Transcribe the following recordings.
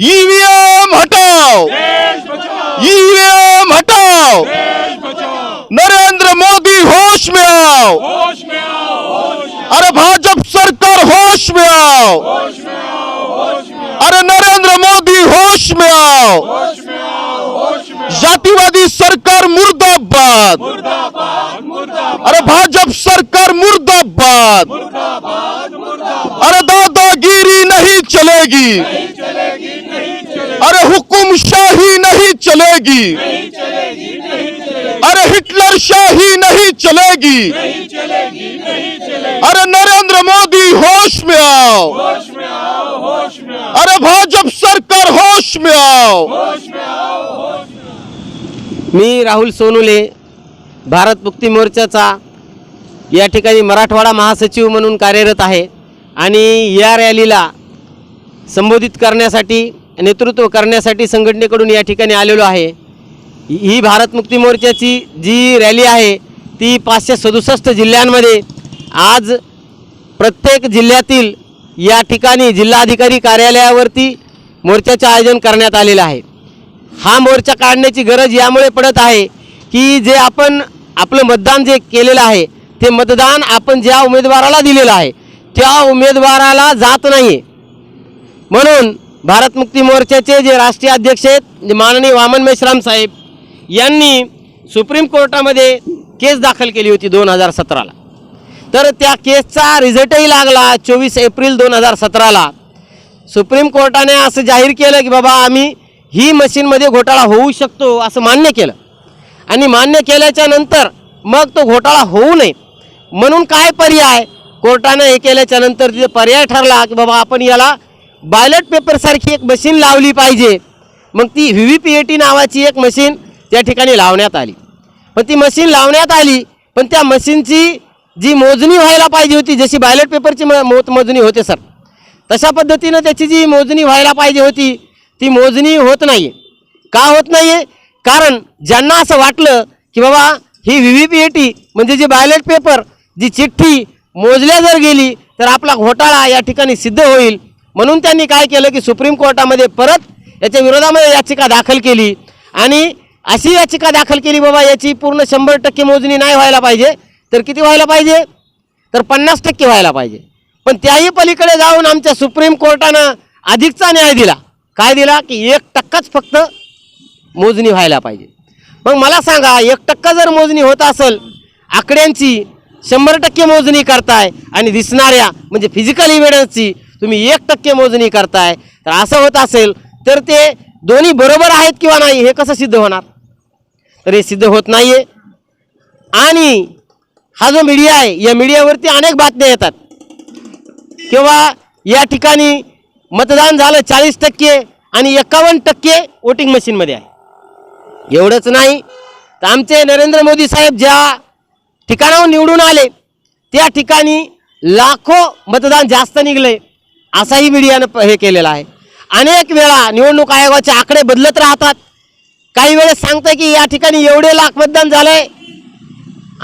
EVM हटाओ। EVM हटाओ। नरेंद्र मोदी होश में आओ। अरे भाजप सरकार होश में आओ। अरे नरेंद्र मोदी होश में आओ। जातिवादी सरकार मुर्दाबाद। अरे भाजप सरकार मुर्दाबाद मुर्दाबाद। चलेगी। अरे हुकुम शाही नहीं चलेगी। अरे हिटलर शाही नहीं चलेगी। नहीं अरे नरेंद्र मोदी होश में आओ। अरे भाजप सरकार होश में आओ। मी राहुल सोनुले भारत मुक्ती मोर्चाचा या ठिकाणी मराठवाडा महासचिव म्हणून कार्यरत आहे आणि या रॅलीला संबोधित करण्यासाठी नेतृत्व करण्यासाठी संघटनेकडून या ठिकाणी आलेलो आहे. ही भारत मुक्ती मोर्चाची जी रॅली आहे ती पाचशे सदुसष्ट जिल्ह्यांमध्ये आज प्रत्येक जिल्ह्यातील या ठिकाणी जिल्हाधिकारी कार्यालयावरती मोर्चाचे आयोजन करण्यात आलेलं आहे. हा मोर्चा काढण्याची गरज यामुळे पडत आहे की जे आपण आपलं मतदान जे केलेलं आहे ते मतदान आपण ज्या उमेदवाराला दिलेलं आहे त्या उमेदवाराला जात नाही. म्हणून भारत मुक्ती मोर्चाचे जे राष्ट्रीय अध्यक्ष आहेत जे माननीय वामन मेश्राम साहेब यांनी सुप्रीम कोर्टामध्ये केस दाखल केली होती दोन हजार सतराला. तर त्या केसचा रिझल्टही लागला चोवीस एप्रिल दोन हजार सतराला. सुप्रीम कोर्टाने असं जाहीर केलं की बाबा आम्ही ही मशीनमध्ये घोटाळा होऊ शकतो असं मान्य केलं. आणि मान्य केल्याच्यानंतर मग तो घोटाळा होऊ नये. म्हणून काय पर्याय? कोर्टानं हे केल्याच्यानंतर तिथे पर्याय ठरला की बाबा आपण याला बायलट पेपरसारखी एक मशीन लावली पाहिजे. मग ती V V P A T नावाची एक मशीन त्या ठिकाणी लावण्यात आली. पण ती मशीन लावण्यात आली पण त्या मशीनची जी मोजणी व्हायला पाहिजे होती जशी बायलेट पेपरची म मोत मोजणी होते सर तशा पद्धतीनं त्याची जी मोजणी व्हायला पाहिजे होती ती मोजणी होत नाही का होत नाही आहे कारण ज्यांना असं वाटलं की बाबा ही V V P A T म्हणजे जी बायलेट पेपर जी चिठ्ठी मोजल्या जर गेली तर आपला घोटाळा या ठिकाणी सिद्ध होईल. म्हणून त्यांनी काय केलं की सुप्रीम कोर्टामध्ये परत याच्या विरोधामध्ये याचिका दाखल केली. आणि अशी याचिका दाखल केली बाबा याची पूर्ण शंभर टक्के मोजणी नाही व्हायला पाहिजे तर किती व्हायला पाहिजे? तर पन्नास टक्के व्हायला पाहिजे. पण त्याही पलीकडे जाऊन आमच्या सुप्रीम कोर्टानं अधिकचा न्याय दिला. काय दिला? की एक टक्काच फक्त मोजणी व्हायला पाहिजे. मग मला सांगा एक टक्का जर मोजणी होत असेल आकड्यांची शंभर टक्के मोजणी करताय आणि दिसणाऱ्या म्हणजे फिजिकल इव्हिडन्सची तुम्ही एक टक्के मोजणी करताय तर असं होत असेल तर ते दोन्ही बरोबर आहेत किंवा नाही हे कसं सिद्ध होणार? तर हे सिद्ध होत नाही आहे आणि हा जो मीडिया आहे या मीडियावरती अनेक बातम्या येतात. किंवा या ठिकाणी मतदान झालं चाळीस टक्के आणि एकावन्न टक्के वोटिंग मशीनमध्ये आहे. एवढंच नाही. तर आमचे नरेंद्र मोदी साहेब ज्या ठिकाणाहून निवडून आले त्या ठिकाणी लाखो मतदान जास्त निघले असाही मीडियानं हे केलेलं आहे. अनेक वेळा निवडणूक आयोगाचे आकडे बदलत राहतात. काही वेळेस सांगतं की या ठिकाणी एवढे लाख मतदान झालंय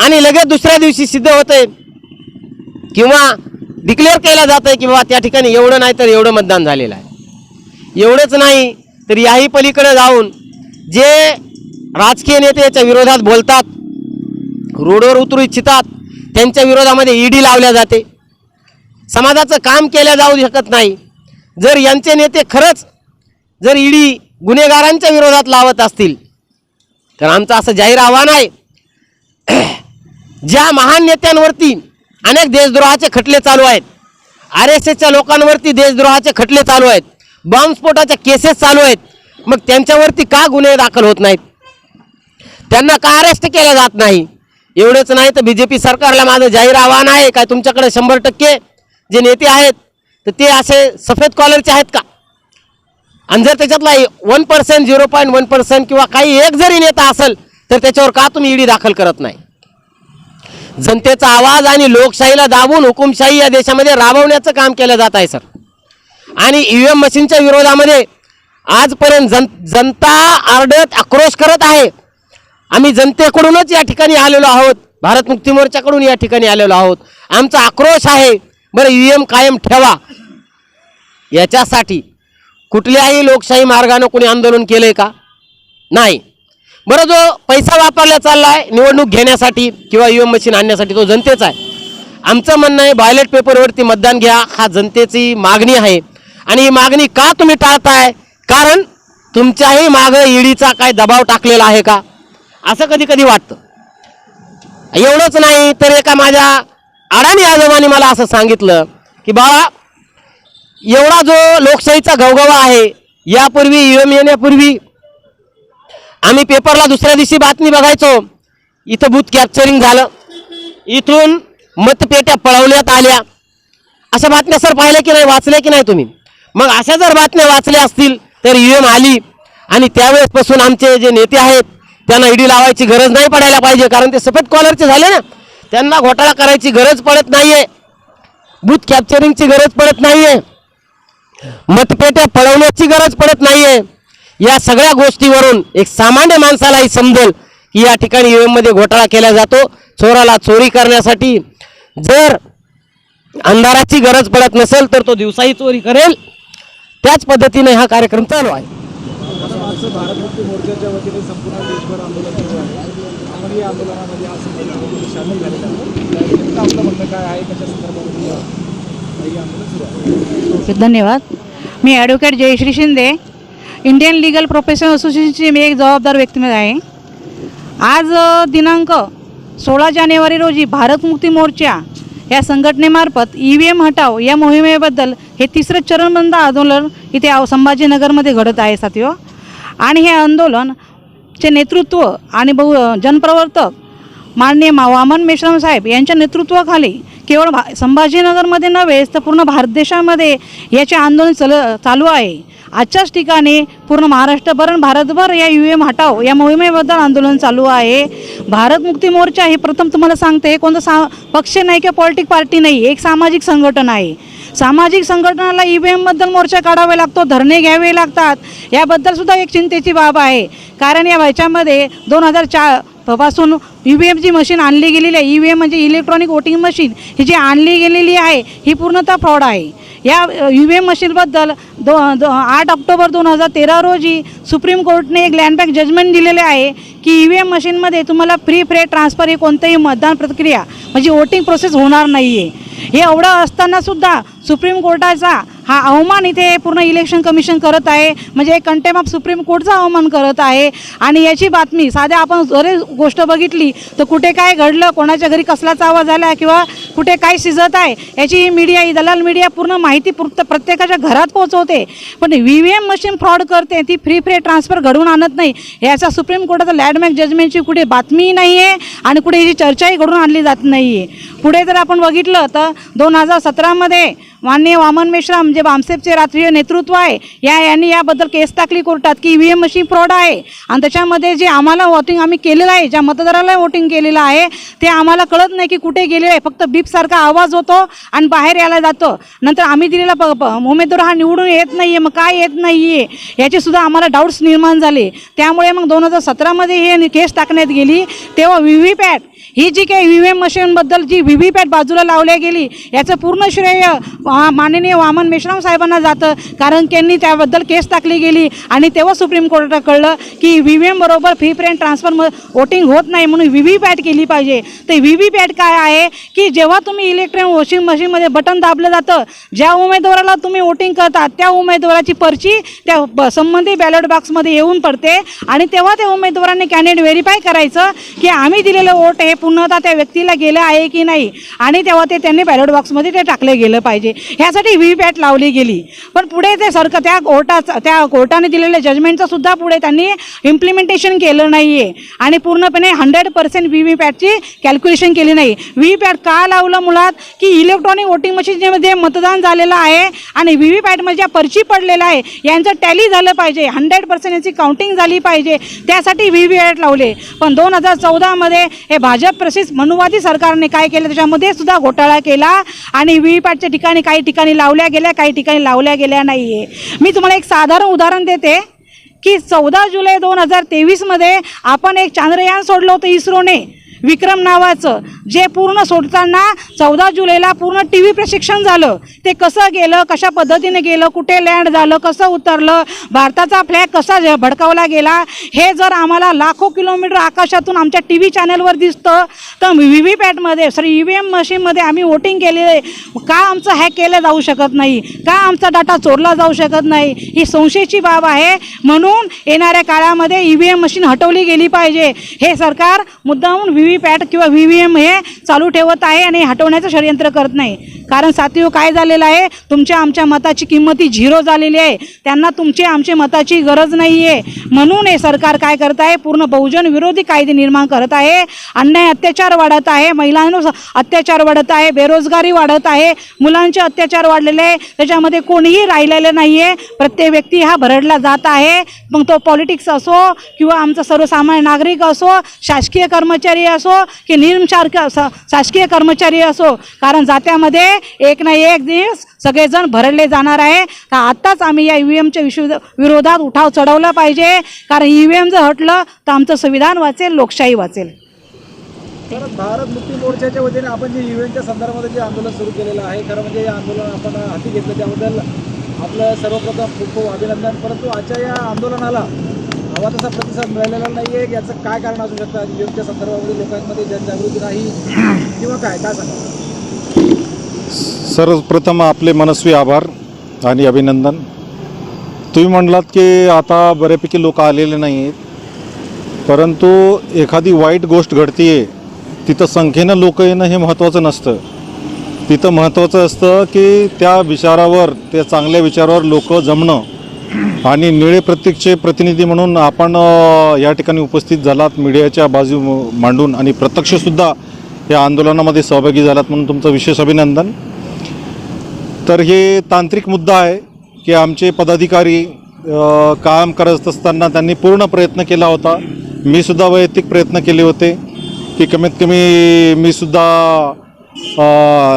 आणि लगेच दुसऱ्या दिवशी सिद्ध होते किंवा डिक्लेअर केलं जातं आहे की बाबा त्या ठिकाणी एवढं नाही तर एवढं मतदान झालेलं आहे. एवढंच नाही तर याही पलीकडे जाऊन जे राजकीय नेते याच्या विरोधात बोलतात रोडवर उतरू इच्छितात त्यांच्या विरोधामध्ये ईडी लावल्या जाते. समाजाचं काम केल्या जाऊ शकत नाही. जर यांचे नेते खरंच जर ईडी गुन्हेगारांच्या विरोधात लावत असतील तर आमचं असं जाहीर आव्हान आहे. ज्या महान नेत्यांवरती अनेक देशद्रोहाचे खटले चालू आहेत आर एस एसच्या लोकांवरती देशद्रोहाचे खटले चालू आहेत बॉम्बस्फोटाच्या केसेस चालू आहेत मग त्यांच्यावरती का गुन्हे दाखल होत नाहीत? त्यांना का अरेस्ट केलं जात नाही? एवढंच नाही तर बी जे पी सरकारला माझं जाहीर आव्हान आहे. काय तुमच्याकडे शंभर टक्के जे नेते आहेत तर ते असे सफेद कॉलरचे आहेत का? आणि जर त्याच्यातला one percent zero point one percent किंवा काही एक जरी नेता असेल तर त्याच्यावर का तुम्ही ईडी दाखल करत नाही? जनतेचा आवाज आणि लोकशाहीला दाबून हुकुमशाही या देशामध्ये राबवण्याचं काम केलं जात आहे सर. आणि ई व्ही एम मशीनच्या विरोधामध्ये आजपर्यंत जन जनता आरडत आक्रोश करत आहे. आम्ही जनतेकडूनच या ठिकाणी आलेलो आहोत. भारत मुक्ती मोर्चाकडून या ठिकाणी आलेलो आहोत. आमचा आक्रोश आहे. बरं ई एम कायम ठेवा. याच्यासाठी कुठल्याही लोकशाही मार्गानं कोणी आंदोलन केलंय का? नाही. बरं जो पैसा वापरला चाललाय निवडणूक घेण्यासाठी किंवा ईव्हीएम मशीन आणण्यासाठी तो जनतेचा आहे. आमचं म्हणणं आहे बॉयलेट पेपरवरती मतदान घ्या हा जनतेची मागणी आहे. आणि ही मागणी का तुम्ही टाळताय? कारण तुमच्याही मागं ईडीचा काय दबाव टाकलेला आहे का? असं कधी कधी वाटतं. एवढंच नाही तर एका माझ्या अडाणी आजोबाने मला असं सांगितलं की बाळा एवढा जो लोकशाहीचा गवगवा आहे यापूर्वी ईव्हीएम येण्यापूर्वी आम्ही पेपरला दुसऱ्या दिवशी बातमी बघायचो. इथं बूथ कॅप्चरिंग झालं. इथून मतपेट्या पळवण्यात आल्या. अशा बातम्या सर पाहिल्या की नाही वाचल्या की नाही तुम्ही? मग अशा जर बातम्या वाचल्या असतील तर ईव्हीएम आली. आणि त्यावेळेसपासून आमचे जे नेते आहेत त्यांना ईडी लावायची गरज नाही पडायला पाहिजे कारण ते सफेद कॉलरचे झाले ना. त्यांना घोटाळा करायची गरज पडत नाहीये. बूथ कॅप्चरिंगची गरज पडत नाहीये. मतपेट्या पळवण्याची गरज पडत नाहीये. या सगळ्या गोष्टीवरून एक सामान्य माणसालाही समजेल की या ठिकाणी ईव्हीएममध्ये घोटाळा केला जातो. चोराला चोरी करण्यासाठी जर अंधाराची गरज पडत नसेल तर तो दिवसाही चोरी करेल. त्याच पद्धतीने हा कार्यक्रम चालू आहे. असं भारत मुक्ती मोर्चाच्या वतीने संपूर्ण देशभर आंदोलन सुरू आहे. आपण या आंदोलनामध्ये आज संपूर्ण सामील झालेलं आहे आपलं म्हणणं काय आहे? त्याच्या संदर्भामध्ये धन्यवाद. मी advocate Jayashri Shinde Indian legal professional असोसिएशनची मी एक जबाबदार व्यक्ती आहे. आज दिनांक सोळा जानेवारी रोजी भारत मुक्ती मोर्चा या संघटनेमार्फत ई व्ही एम हटाव या मोहिमेबद्दल हे तिसरं चरणबंद आंदोलन इथे संभाजीनगरमध्ये घडत आहे साथियो. आणि हे आंदोलनचे नेतृत्व आणि बहु जनप्रवर्तक माननीय मा वामन मेश्राम साहेब यांच्या नेतृत्वाखाली केवळ भा संभाजीनगरमध्ये नव्हेच तर पूर्ण भारत देशामध्ये याचे आंदोलन चल चालू आहे. आजच्याच ठिकाणी पूर्ण महाराष्ट्रभर भारतभर या यू एम हटाव या मोहिमेबद्दल आंदोलन चालू आहे. भारत मुक्ती मोर्चा हे प्रथम तुम्हाला सांगते हे कोणतं सा पक्ष नाही किंवा पॉलिटिक पार्टी नाही एक सामाजिक संघटन आहे. सामाजिक संघटनाला ई व्ही एमबद्दल मोर्चा काढावा लागतो धरणे घ्यावे लागतात. याबद्दलसुद्धा एक चिंतेची बाब आहे. कारण या याच्यामध्ये दोन हजार चार तपासून ई व्ही एमची मशीन आणली गेलेली आहे. ई व्ही एम म्हणजे इलेक्ट्रॉनिक वोटिंग मशीन ही जी आणली गेलेली आहे ही पूर्णतः फ्रॉड आहे. या यू व्ही एम मशीनबद्दल दो दो आठ ऑक्टोबर दोन हजार तेरा रोजी सुप्रीम कोर्टने एक लँडबॅक जजमेंट दिलेले आहे की ई व्ही एम मशीनमध्ये तुम्हाला फ्री फ्रे ट्रान्सफर ही कोणतंही मतदान प्रक्रिया म्हणजे वोटिंग प्रोसेस होणार नाही आहे हे एवढं असतानासुद्धा सुप्रीम कोर्टाचा हा अवमान इथे पूर्ण इलेक्शन कमिशन करत आहे. म्हणजे कंटेम ऑफ सुप्रीम कोर्टचा अवमान करत आहे. आणि याची बातमी साध्या आपण जरी गोष्ट बघितली तर कुठे काय घडलं कोणाच्या घरी कसलाचा आवाज आला किंवा कुठे काय शिजत आहे याची ही मीडिया ही दलाल मीडिया पूर्ण माहिती प्रत्येकाच्या घरात पोहोचवते. पण V V M machine fraud करते ती फ्री फ्री ट्रान्सफर घडवून आणत नाही. याचा सुप्रीम कोर्टाचा लँडमॅक जजमेंटची कुठे बातमीही नाही आहे आणि कुठे याची चर्चाही घडून आणली जात नाही आहे पुढे जर आपण बघितलं तर दोन हजार सतरामध्ये माननीय वामन मेश्राम म्हणजे जे बामसेफचे राष्ट्रीय नेतृत्व आहे. या यांनी याबद्दल केस टाकली कोर्टात की व्ही एम मशीन फ्रॉड आहे. आणि त्याच्यामध्ये जे आम्हाला वोटिंग आम्ही केलेलं आहे ज्या मतदाराला वोटिंग केलेलं आहे ते आम्हाला कळत नाही की कुठे गेलेलं आहे. फक्त बीपसारखा आवाज होतो आणि बाहेर यायला जातो. नंतर आम्ही दिलेला प उमेदवार हा निवडून येत नाही आहे मग काय येत नाही आहे याचे सुद्धा आम्हाला डाऊट्स निर्माण झाले. त्यामुळे मग दोन हजार सतरामध्ये हे केस टाकण्यात गेली. तेव्हा व्ही व्ही पॅट ही जी काही व्ही व्ही एम मशीनबद्दल जी व्ही व्ही पॅट बाजूला लावल्या गेली याचं पूर्ण श्रेय वा- माननीय वामन मेश्राम साहेबांना जातं. कारण त्यांनी त्याबद्दल केस टाकली गेली. आणि तेव्हा सुप्रीम कोर्टात कळलं की व्ही व्ही एम बरोबर फ्री फ्रेंड ट्रान्सफर वोटिंग होत नाही म्हणून व्ही व्ही पॅट केली पाहिजे. तर व्ही व्ही पॅट काय आहे की जेव्हा तुम्ही इलेक्ट्रॉनिक वॉशिंग मशीनमध्ये बटन दाबलं जातं ज्या उमेदवाराला तुम्ही वोटिंग करता त्या उमेदवाराची पर्ची त्या ब- संबंधित बॅलेट बॉक्समध्ये येऊन पडते. आणि तेव्हा त्या उमेदवारांनी कॅन्डिडेट व्हेरीफाय करायचं की आम्ही दिलेलं वोट हे पूर्णतः त्या व्यक्तीला गेलं आहे की नाही. आणि तेव्हा ते त्यांनी बॅलेट बॉक्समध्ये ते टाकलं गेलं पाहिजे. ह्यासाठी व्ही पॅट लावली गेली. पण पुढे ते सरकार त्या कोर्टाचा त्या कोर्टाने दिलेल्या जजमेंटचं सुद्धा पुढे त्यांनी इम्प्लिमेंटेशन केलं नाही आहे आणि पूर्णपणे हंड्रेड पर्सेंट व्ही व्ही पॅटची कॅल्क्युलेशन केली नाही. व्ही पॅट का लावलं मुळात? की इलेक्ट्रॉनिक वोटिंग मशीनमध्ये मतदान झालेलं आहे आणि व्ही व्ही पॅटमध्ये ज्या पर्ची पडलेलं आहे यांचं टॅली झालं पाहिजे. हंड्रेड पर्सेंट यांची काउंटिंग झाली पाहिजे. त्यासाठी व्ही व्ही पॅट लावले. पण दोन हजार चौदामध्ये हे भाजप प्रसिद्ध मनुवादी सरकारने काय केलं? त्याच्यामध्ये सुद्धा घोटाळा केला. आणि व्ही व्ही पॅटच्या ठिकाणी काही ठिकाणी लावल्या गेल्या काही ठिकाणी लावल्या गेल्या नाही आहे मी तुम्हाला एक साधारण उदाहरण देते की चौदा जुलै दोन हजार तेवीसमध्ये आपण एक चांद्रयान सोडलं होतं इस्रोने. विक्रम नावाचं जे पूर्ण सोडताना चौदा जुलैला पूर्ण टी व्ही प्रशिक्षण झालं. ते कसं गेलं कशा पद्धतीने गेलं कुठे लँड झालं कसं उतरलं भारताचा फ्लॅग कसा भडकावला गेला हे जर आम्हाला लाखो किलोमीटर आकाशातून आमच्या टी व्ही चॅनलवर दिसतं तर व्ही व्ही पॅटमध्ये सॉरी ई व्ही एम मशीनमध्ये आम्ही वोटिंग केलेले का आमचं हॅक केलं जाऊ शकत नाही? का आमचा डाटा चोरला जाऊ शकत नाही? ही संशयाची बाब आहे. म्हणून येणाऱ्या काळामध्ये ई व्ही एम मशीन हटवली गेली पाहिजे. हे सरकार मुद्दामून व्ही व्ही पॅट किंवा व्ही व्ही एम हे चालू ठेवत आहे आणि हटवण्याचं षडयंत्र करत नाही. कारण साथीव काय झालेलं आहे? तुमच्या आमच्या मताची किंमती झिरो झालेली आहे. त्यांना तुमची आमची मताची गरज नाही आहे म्हणून हे सरकार काय करत आहे? पूर्ण बहुजन विरोधी कायदे निर्माण करत आहे. अन्याय अत्याचार वाढत आहे. महिलांवर अत्याचार वाढत आहे. बेरोजगारी वाढत आहे. मुलांचे अत्याचार वाढलेले आहे. त्याच्यामध्ये कोणीही राहिलेलं नाही आहे प्रत्येक व्यक्ती हा भरडला जात आहे. मग तो पॉलिटिक्स असो किंवा आमचा सर्वसामान्य नागरिक असो शासकीय कर्मचारी असो की निमशारक शासकीय कर्मचारी असो कारण जात्यामध्ये एक ना एक दिवस सगळेजण भरडले जाणार आहे. तर आत्ताच आम्ही या ई व्ही एमच्या विश्व विरोधात उठाव चढवला पाहिजे. कारण ई व्ही एम जर हटलं तर आमचं संविधान वाचेल लोकशाही वाचेल. तर भारत मुक्ती मोर्चाच्या वतीने आपण जे इव्हेंटच्या संदर्भात जे आंदोलन सुरू केलेलं आहे खरं म्हणजे हे आंदोलन आपण हाती घेतलं. त्याबद्दल आपलं सर्वप्रथम खूप खूप अभिनंदन. परंतु आजच्या या आंदोलनाला हवा तसा प्रतिसाद मिळालेला नाही आहे याचं काय कारण असू शकतं? इव्हेंटच्या संदर्भामध्ये लोकांमध्ये जनजागृती नाही. किंवा काय? काय सांगा सर्वप्रथम आपले मनस्वी आभार आणि अभिनंदन. तुम्ही म्हणलात की आता बऱ्यापैकी लोक आलेले नाही आहेत परंतु एखादी वाईट गोष्ट घडते तिथं संख्येनं लोक येणं हे महत्त्वाचं नसतं. तिथं महत्त्वाचं असतं की त्या विचारावर त्या चांगल्या विचारावर लोक जमणं. आणि निळे प्रत्येकचे प्रतिनिधी म्हणून आपण या ठिकाणी उपस्थित झालात मीडियाच्या बाजू मांडून आणि प्रत्यक्षसुद्धा या आंदोलनामध्ये सहभागी झालात म्हणून तुमचं विशेष अभिनंदन. तर हे तांत्रिक मुद्दा आहे की आमचे पदाधिकारी काम करत असताना त्यांनी पूर्ण प्रयत्न केला होता. मी सुद्धा वैयक्तिक प्रयत्न केले होते की कमीत कमी मी सुद्धा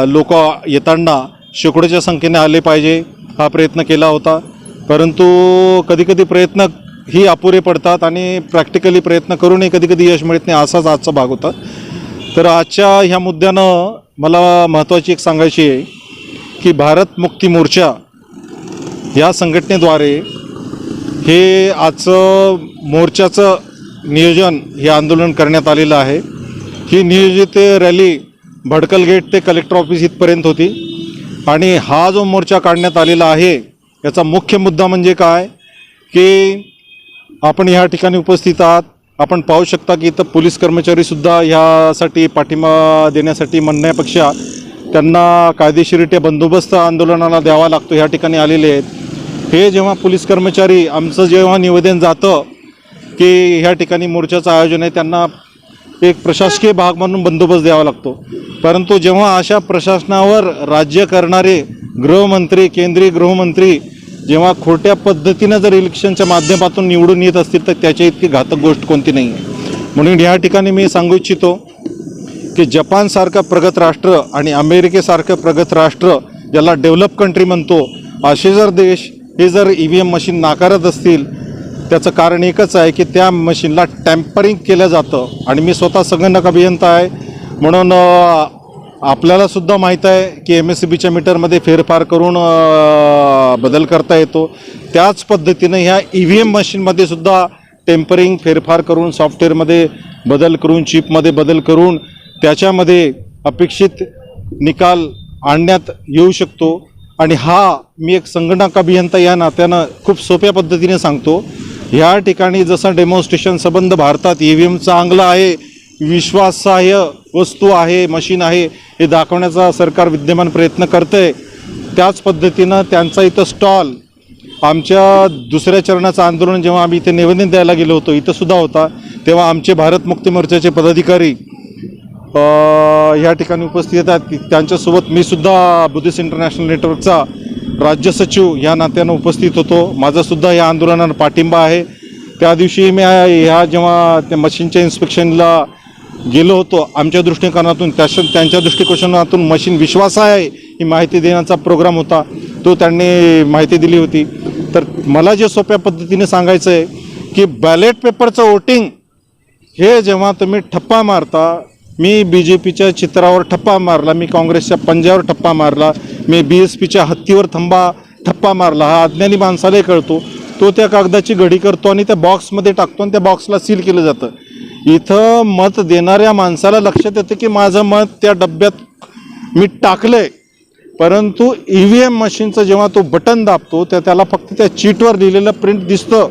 लोक येताना शेकडोच्या संख्येने आले पाहिजे हा प्रयत्न केला होता. परंतु कधीकधी प्रयत्न ही अपुरे पडतात आणि प्रॅक्टिकली प्रयत्न करूनही कधीकधी यश मिळत नाही असाच आजचा भाग होता. तर आजच्या ह्या मुद्द्यानं मला महत्त्वाची एक सांगायची आहे की भारत मुक्ती मोर्चा या संघटनेद्वारे हे आजचं मोर्चाचं नियोजन हे आंदोलन करण्यात आलेलं आहे. ही नियोजित रॅली भडकल गेट ते कलेक्टर ऑफिस इथपर्यंत होती. आणि हा जो मोर्चा काढण्यात आलेला आहे याचा मुख्य मुद्दा म्हणजे काय? की आपण ह्या ठिकाणी उपस्थित आहात. आपण पाहू शकता की इथं पोलीस कर्मचारीसुद्धा ह्यासाठी पाठिंबा देण्यासाठी म्हणण्यापेक्षा त्यांना कायदेशीरित्या बंदोबस्त आंदोलनाला द्यावा लागतो ह्या ठिकाणी आलेले आहेत. हे जेव्हा पोलीस कर्मचारी आमचं जेव्हा निवेदन जातं की ह्या ठिकाणी मोर्चाचं आयोजन आहे त्यांना एक प्रशासकीय भाग म्हणून बंदोबस्त द्यावा लागतो. परंतु जेव्हा अशा प्रशासनावर राज्य करणारे गृहमंत्री केंद्रीय गृहमंत्री जेव्हा खोट्या पद्धतीनं जर इलेक्शनच्या माध्यमातून निवडून येत असतील तर त्याच्या इतकी घातक गोष्ट कोणती नाही आहे म्हणून या ठिकाणी मी सांगू इच्छितो की जपानसारखं प्रगत राष्ट्र आणि अमेरिकेसारखं प्रगत राष्ट्र ज्याला डेव्हलप कंट्री म्हणतो असे जर देश हे जर ई व्ही एम मशीन नाकारत असतील त्याचं कारण एकच आहे की त्या मशीनला टॅम्परिंग केलं जातं. आणि मी स्वतः संगणक अभियंता आहे. म्हणून आपल्यालासुद्धा माहीत आहे की एम एस सी बीच्या मीटरमध्ये फेरफार करून बदल करता येतो. त्याच पद्धतीनं ह्या ई व्ही एम मशीनमध्ये सुद्धा टेम्परिंग फेरफार करून सॉफ्टवेअरमध्ये बदल करून चिपमध्ये बदल करून त्याच्यामध्ये अपेक्षित निकाल आणण्यात येऊ शकतो. आणि हा मी एक संगणक अभियंता या नात्यानं खूप सोप्या पद्धतीने सांगतो. ह्या ठिकाणी जसं डेमॉन्स्ट्रेशन संबंध भारतात ई व्ही एम चांगलं आहे विश्वासाह्य वस्तू आहे मशीन आहे हे दाखवण्याचा सरकार विद्यमान प्रयत्न करतं आहे त्याच पद्धतीनं त्यांचा इथं स्टॉल आमच्या दुसऱ्या चरणाचं आंदोलन जेव्हा आम्ही इथे निवेदन द्यायला गेलो होतो इथंसुद्धा होता तेव्हा आमचे भारत मुक्ती मोर्चाचे पदाधिकारी ह्या ठिकाणी उपस्थित आहेत. त्यांच्यासोबत मी सुद्धा बुद्धिस्ट इंटरनॅशनल नेटवर्कचा राज्य सचिव या नात्यानं उपस्थित होतो. माझासुद्धा या आंदोलनाला पाठिंबा आहे. त्या दिवशी मी ह्या जेव्हा त्या मशीनच्या इन्स्पेक्शनला गेलो होतो आमच्या दृष्टिकोनातून त्याश त्यांच्या दृष्टिकोनातून मशीन विश्वास आहे ही माहिती देण्याचा प्रोग्राम होता. तो त्यांनी माहिती दिली होती. तर मला जे सोप्या पद्धतीने सांगायचं आहे की बॅलेट पेपरचं वोटिंग हे जेव्हा तुम्ही ठप्पा मारता मी बी जे पीच्या चित्रावर ठप्पा मारला मी काँग्रेसच्या पंजावर ठप्पा मारला मी बी एस पीच्या हत्तीवर थंबा ठप्पा मारला. हा अज्ञानी माणसालाही कळतो. तो त्या कागदाची घडी करतो आणि त्या बॉक्समध्ये टाकतो आणि त्या बॉक्सला सील केलं जातं. इथं मत देणाऱ्या माणसाला लक्षात येतं की माझं मत त्या डब्यात मी टाकलंय. परंतु ई व्ही एम मशीनचं जेव्हा तो बटन दाबतो त्या त्याला फक्त त्या चीटवर लिहिलेलं प्रिंट दिसतं.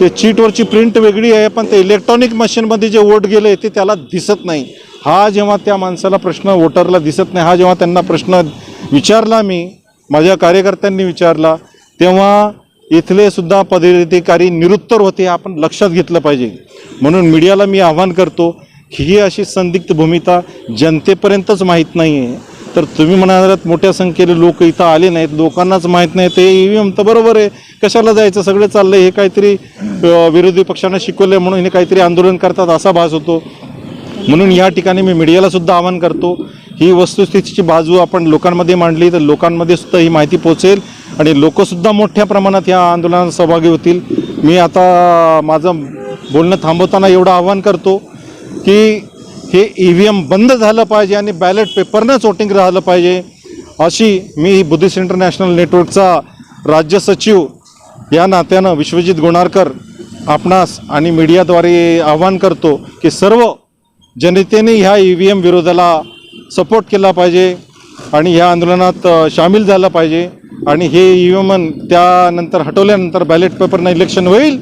ते चीटवरची प्रिंट वेगळी आहे पण ते इलेक्ट्रॉनिक मशीनमध्ये जे वोट गेले ते त्याला दिसत नाही. हा जेव्हा त्या माणसाला प्रश्न वोटरला दिसत नाही. हा जेव्हा त्यांना प्रश्न विचारला मी माझ्या कार्यकर्त्यांनी विचारला तेव्हा इथले सुद्धा पदाधिकारी निरुत्तर होते आपण लक्षात घेतलं पाहिजे. म्हणून मीडियाला मी आव्हान करतो की ही अशी संदिग्ध भूमिका जनतेपर्यंतच माहीत नाही आहे तर तुम्ही म्हणालात मोठ्या संख्येने लोक इथं आले नाहीत लोकांनाच माहीत नाही ते ई व्ही एम तर बरोबर आहे. कशाला जायचं सगळं चाललं हे काहीतरी विरोधी पक्षांना शिकवलं म्हणून हे काहीतरी आंदोलन करतात असा भास होतो. म्हणून या ठिकाणी मी मीडियालासुद्धा आवाहन करतो ही वस्तुस्थितीची बाजू आपण लोकांमध्ये मांडली तर लोकांमध्ये सुद्धा ही माहिती पोहोचेल आणि लोकसुद्धा मोठ्या प्रमाणात या आंदोलनात सहभागी होतील. मी आता माझं बोलणं थांबवताना एवढं आवाहन करतो की हे ई व्ही एम बंद झालं पाहिजे आणि बॅलेट पेपरनंच वोटिंग राहिलं पाहिजे अशी मी बुद्धिस्ट इंटरनॅशनल नेटवर्कचा राज्य सचिव या नात्यानं विश्वजित गुणारकर आपणास आणि मीडियाद्वारे आवाहन करतो की सर्व जनतेने ह्या ई व्ही एम विरोधाला सपोर्ट केला पाहिजे आणि ह्या आंदोलनात सामील झालं पाहिजे. आणि हे ई व्ही एम त्यानंतर हटवल्यानंतर बॅलेट पेपरनं इलेक्शन होईल.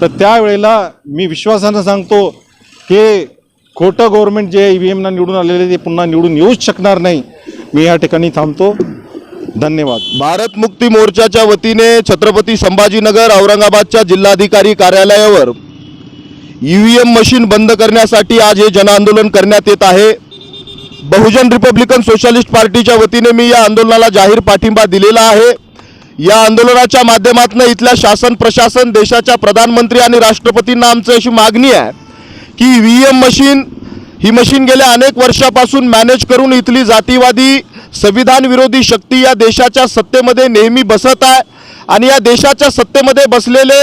तर त्यावेळेला मी विश्वासानं सांगतो की खोटं गव्हर्नमेंट जे ई व्ही एमना निवडून आलेले ते पुन्हा निवडून येऊच शकणार नाही. मी या ठिकाणी थांबतो. धन्यवाद. भारत मुक्ती मोर्चाच्या वतीने छत्रपती संभाजीनगर औरंगाबादच्या जिल्हाधिकारी कार्यालयावर ईव्हीएम मशीन बंद करण्यासाठी आज हे जनआंदोलन करण्यात येत आहे. बहुजन रिपब्लिकन सोशलिस्ट पार्टीच्या वतीने मी या आंदोलनाला जाहीर पाठिंबा दिलेला आहे. या आंदोलनाच्या माध्यमातून इथल्या शासन प्रशासन देशाच्या प्रधानमंत्री आणि राष्ट्रपतींना आमचं अशी मागणी आहे की व्ही एम मशीन ही मशीन गेल्या अनेक वर्षापासून मॅनेज करून इथली जातीवादी संविधान विरोधी शक्ती या देशाच्या सत्तेमध्ये नेहमी बसत आहे आणि या देशाच्या सत्तेमध्ये बसलेले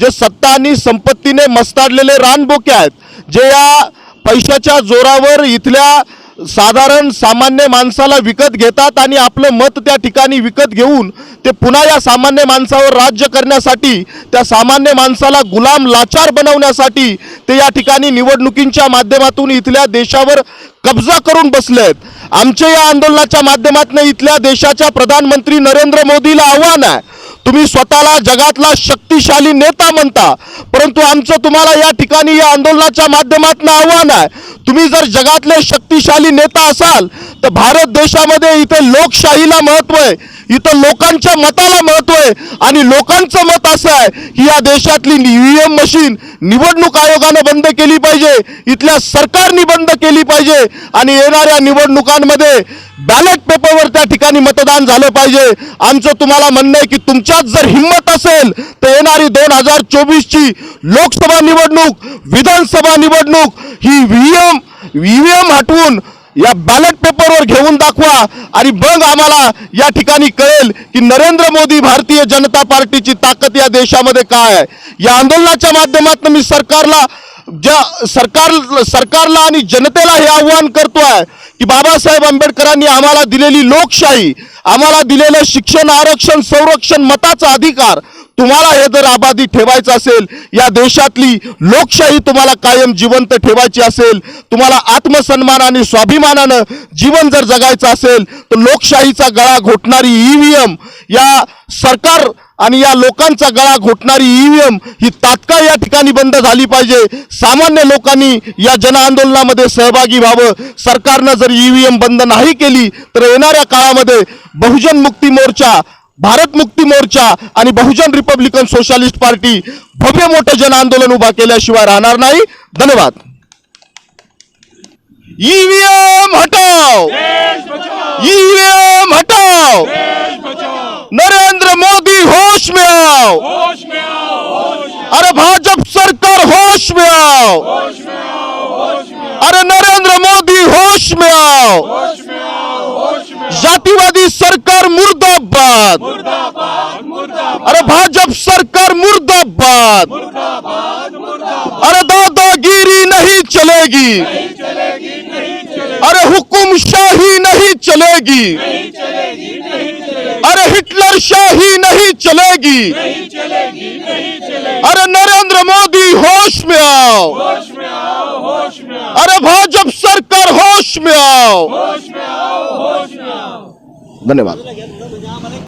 जे सत्ता आणि संपत्तीने मस्ताडलेले रानबोके आहेत जे या पैशाच्या जोरावर इथल्या साधारण सामान्य माणसाला विकत घेतात आणि आपलं मत त्या ठिकाणी विकत घेऊन ते पुन्हा या सामान्य माणसावर राज्य करण्यासाठी त्या सामान्य माणसाला गुलाम लाचार बनवण्यासाठी ते या ठिकाणी निवडणुकींच्या माध्यमातून इथल्या देशावर कब्जा करून बसलेत. आमच्या या आंदोलनाच्या माध्यमातून इथल्या देशाच्या प्रधानमंत्री नरेंद्र मोदीला आव्हान आहे. तुम्ही स्वतःला जगातला शक्तिशाली नेता म्हणता परंतु आमचं तुम्हाला या ठिकाणी या आंदोलनाच्या माध्यमातून आव्हान आहे. तुम्ही जर जगातले शक्तिशाली नेता असाल तर भारत देशामध्ये इथे लोकशाहीला महत्त्व आहे. इथं लोकांच्या मताला महत्त्व आहे. आणि लोकांचं मत असं आहे की या देशातली ईव्हीएम मशीन निवडणूक आयोगानं बंद केली पाहिजे. इथल्या सरकारने बंद केली पाहिजे. आणि येणाऱ्या निवडणुकांमध्ये बॅलेट पेपरवर त्या ठिकाणी मतदान झालं पाहिजे. आमचं तुम्हाला म्हणणं आहे की तुमच्यात जर हिंमत असेल तर येणारी दोन हजार चोवीसची लोकसभा निवडणूक विधानसभा निवडणूक ही व्ही यम व्ही एम हटवून या बॅलेट पेपरवर घेऊन दाखवा. आणि मग आम्हाला या ठिकाणी कळेल की नरेंद्र मोदी भारतीय जनता पार्टीची ताकद या देशामध्ये काय आहे. या आंदोलनाच्या माध्यमातून मी सरकारला ज्या सरकार सरकारला आणि जनतेला हे आव्हान आहे की बाबासाहेब आंबेडकरांनी आम्हाला दिलेली लोकशाही आम्हाला दिलेलं शिक्षण आरक्षण संरक्षण मताचा अधिकार तुम्हाला हे जर आबादी ठेवायचं असेल या देशातली लोकशाही तुम्हाला कायम जिवंत ठेवायची असेल तुम्हाला आत्मसन्मान आणि स्वाभिमानानं जीवन जर जगायचं असेल तर लोकशाहीचा गळा घोटणारी ईव्हीएम या सरकार आणि या लोकांचा गळा घोटणारी ईव्हीएम ही तात्काळ या ठिकाणी बंद झाली पाहिजे. सामान्य लोकांनी या जनआंदोलनामध्ये सहभागी व्हावं. सरकारनं जर ईव्हीएम बंद नाही केली तर येणाऱ्या काळामध्ये बहुजन मुक्ती मोर्चा भारत मुक्ती मोर्चा आणि बहुजन रिपब्लिकन सोशलिस्ट पार्टी भव्य मोठं जन आंदोलन उभा केल्याशिवाय राहणार नाही. धन्यवाद. ईव्हीएम हटाओ. देश ईव्हीएम हटाओ. नरेंद्र मोदी होश में आओ. अरे भाजप सरकार होश में आओ. अरे नरेंद्र मोदी होश में आओ. में आओ जातिवादी सरकार मुर्दाबाद। मुर्दाबाद मुर्दाबाद। अरे भाजप सरकार मुर्दाबाद। मुर्दाबाद मुर्दाबाद। अरे दादागिरी नहीं चलेगी। नहीं चलेगी नहीं हुकुमशाही नहीं चलेगी। अरे हिटलर शाही नहीं चलेगी। अरे नरेंद्र मोदी होश में आओ। होश में आओ होश में आओ। अरे भाजप सरकार होश में आओ होश में आओ। होश में आओ। धन्यवाद.